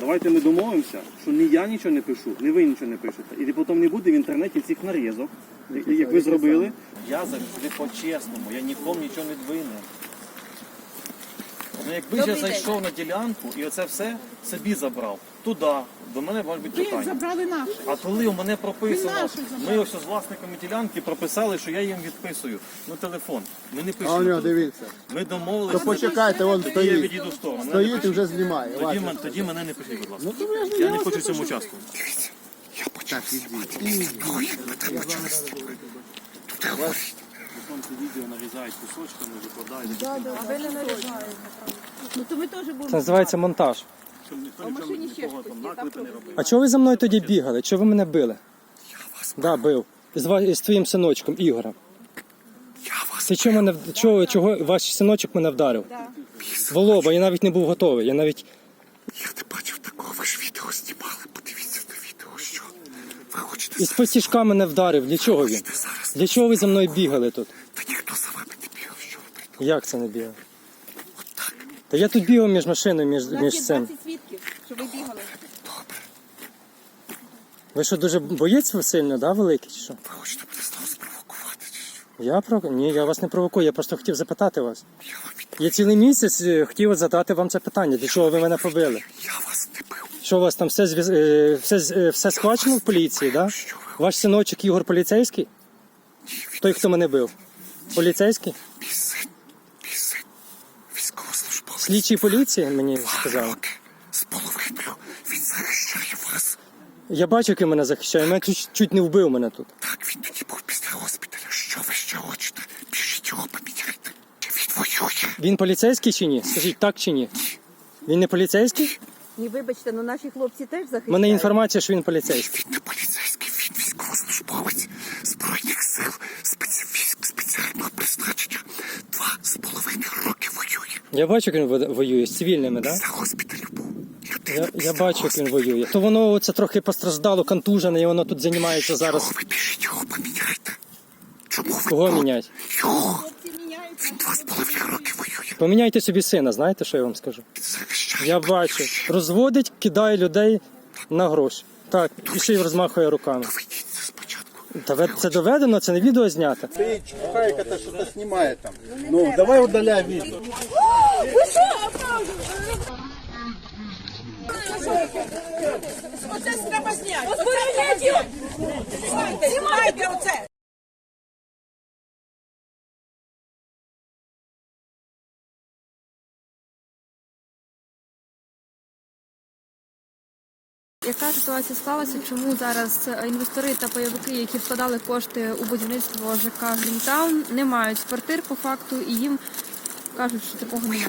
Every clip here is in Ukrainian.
Давайте ми домовимося, що ні я нічого не пишу, ні ви нічого не пишете. І потім не буде в інтернеті цих нарізок, як ви зробили. Я завжди по-чесному, я нікому нічого не винен. Ну, якби я Добрий день. зайшов на ділянку і оце все собі забрав туди, до мене може бути Ви питання. забрали наше. А коли у мене прописано, забрали. ми ось з власниками ділянки прописали, що я їм відписую. Ну телефон. Ми не А у пишемо. нього дивіться. Ми домовилися. То почекайте, вон Тоді я стоїть. відійду в сторону. Мене Стоїть і вже знімає. Тоді, Бачите? мен- тоді мене не пишіть, будь ласка. Ну, я не хочу в цьому пишу. Участвувати. Сонце відео нарізають кусочками, викладають. Ну то ми теж будемо. Це називається монтаж. Щоб ніхто нічого нікого там наклепи не робив. А чого ви за мною тоді бігали? Чого ви мене били? Да, бив. З, ва- з твоїм синочком Ігорем. Ти чого мене в- чого, чого ваш синочок мене вдарив? Волоба, я навіть не був готовий. Я навіть Я не бачив такого, ви ж відео знімали. Подивіться на відео, що хочете із потішка мене вдарив. Для чого він? зараз. Для чого ви за мною бігали тут? Та ніхто за вами не бігав, що ви придумали. Як це не бігав? Та я тут бігав між машиною, між, У нас між є цим. 20 свідків, що ви бігали. Ви що, дуже боєць ви сильно, да, великий чи що? Ви хочете мене знову спровокувати, чи що? Я про ні, я вас не провокую, я просто хотів запитати вас. Я вам від... Я цілий місяць е, хотів задати вам це питання. Для чого ви мене побили? Я вас не бив. Що у вас там все зв'яз- е, все, з- е, все схвачено в поліції, да? Ваш синочок Ігор поліцейський? Той, хто мене бив? Поліцейський? Син, військовослужбовець. Слідчий поліції мені Два сказав. роки з половиною він захищає вас. Я бачу, як він мене захищає. Мене чуть, чуть не вбив мене тут. Так, він тоді був після госпіталя. Що ви ще хочете? Біжіть його поміняйте. Чи він воює? Він поліцейський чи ні? Скажіть так чи ні? Він не поліцейський? Ні, вибачте, ну наші хлопці теж У захищають. мене інформація, що він поліцейський. Він не поліцейський, він військовослужбовець Збройних сил спецвійськ спеціального призначення. Два з половиною роки воює. Я бачу, як він воює з цивільними, да? За госпіталю був. Я, я бачу, як він воює. То воно це трохи постраждало, контужене, і воно тут займається зараз. Чого ви біжіть його поміняйте? Чому ви Кого тут? міняти? Його! Він два з половиною роки воює. Поміняйте собі сина, знаєте, що я вам скажу? Захищає Я бачу. Розводить, кидає людей на гроші. Так, і ще й розмахує руками. Та це доведено, це не відео знято. Стоїть чухайка, та що-то знімає там. Ну, давай удаляй відео. Оце треба зняти. Озброєння його! Знімайте, знімайте оце! Яка ситуація склалася? Чому зараз е, інвестори та пайовики, які вкладали кошти у будівництво ЖК Грінтаун, не мають квартир по факту і їм кажуть, що такого немає?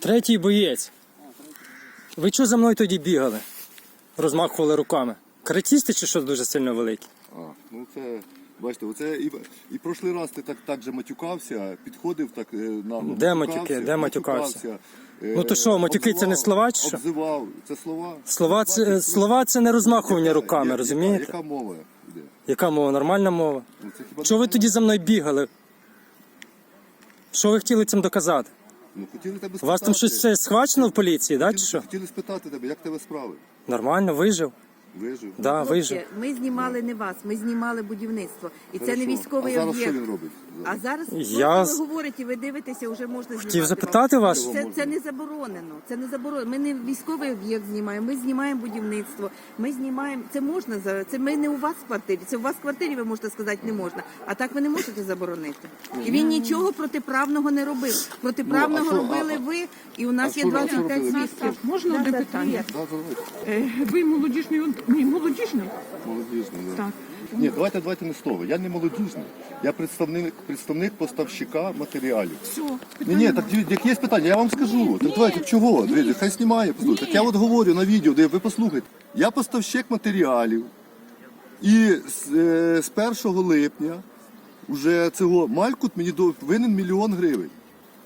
Третій боєць. Ви чого за мною тоді бігали? Розмахували руками. Каратісти чи що дуже сильно великі? А, ну це, бачите, оце і, і прошлий раз ти так, так же матюкався, підходив так е, нагло. Де матюки? Де матюкався? е, Ну то що, матюки це не слова чи що? Обзивав, це слова. Слова це, Бачиш, слова це не розмахування руками, яка- розумієте? Яка мова йде? Яка мова? Нормальна мова. Ну, це хіба Чого ви нормально? тоді за мною бігали? Що ви хотіли цим доказати? Ну, хотіли тебе У вас там щось це схвачено в поліції, да, чи Хотіли, що? хотіли спитати тебе, як тебе справи? Нормально, вижив. Вижив. Да, вижив. Хлопці, ми знімали не вас, ми знімали будівництво. І це не Хорошо. військовий а зараз об'єкт. що він робить? А зараз Я з- ви говорите, ви дивитеся, вже можна знімати. Хотів запитати вас. Це, це не заборонено. Це не заборонено. Ми не військовий об'єкт знімаємо, ми знімаємо будівництво. Ми знімаємо. Це можна за це. Ми не у вас в квартирі. Це у вас в квартирі ви можете сказати не можна. А так ви не можете заборонити. І він нічого протиправного не робив. Протиправного Ну, а робили а- ви, і у нас а є що- а що 25 робили? свідків. Можна одне питання? Да, давайте. Е, Ви молодіжний, ні, молодіжний? Молодіжний, да. Так. Ні, давайте, давайте не слово. Я не молодіжний. Я представник, представник поставщика матеріалів. Все, Ні, ні, так як є питання, я вам скажу. Так давайте чого? Дивіться, хай знімає, послухайте. Так я от говорю на відео, де ви послухайте. Я поставщик матеріалів. І з, е, з 1 липня вже цього Малькут мені до- винен мільйон гривень.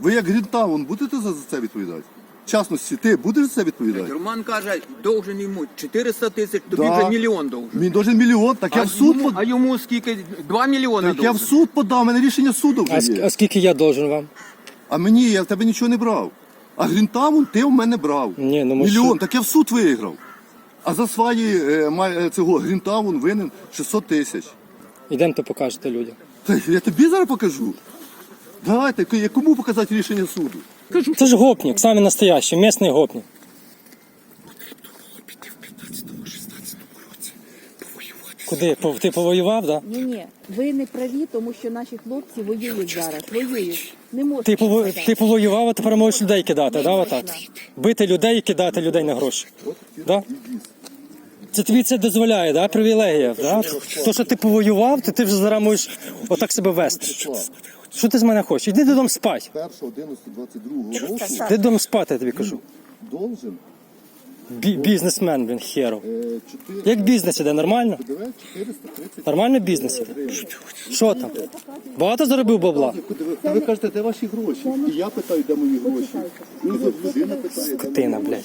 Ви як Грінтаун будете за за це відповідати? В частності, ти будеш за це відповідати? Роман каже, должен йому 400 тисяч, тобі Да. вже мільйон должен. Мені должен мільйон, так я в суд йому, под... а йому скільки? 2 мільйони так я в должен. суд подав, у мене рішення суду А, вже ск- а скільки я должен вам? А мені я в тебе нічого не брав. А Грінтаун ти в мене брав. Ні, ну, ми Мільйон, що? так я в суд виграв. А за свої е, ма- е, цього Грінтаун винен 600 тисяч. Ідемте покажете людям. Та я тобі зараз покажу. Давайте, к- я кому показати рішення суду? Це ж гопник, самий настоящий, місний гопник. Піти в 15-16 році повоювати. Куди? По- Ти повоював, да? Ні, ні, ви не праві, тому що наші хлопці воюють зараз. Воюють. Не можна. Ти, пово... сказати. ти повоював, а тепер можеш людей кидати, да, отак? Бити людей і кидати людей на гроші. Да? Це тобі це дозволяє, да? привілегія. Да? То, що ти повоював, то ти вже зараз можеш отак себе вести. Що ти з мене хочеш? Іди додому спати. 1.11.22 року Іди додому спати, я тобі кажу. должен Бі- бізнесмен, він херов. е, 4 Як бізнес іде, нормально? 430 Нормально бізнес іде? Що там? Багато заробив бабла? Ви, кажете, де ваші гроші? І я питаю, де мої гроші. І людина питає, де Скотина, блядь.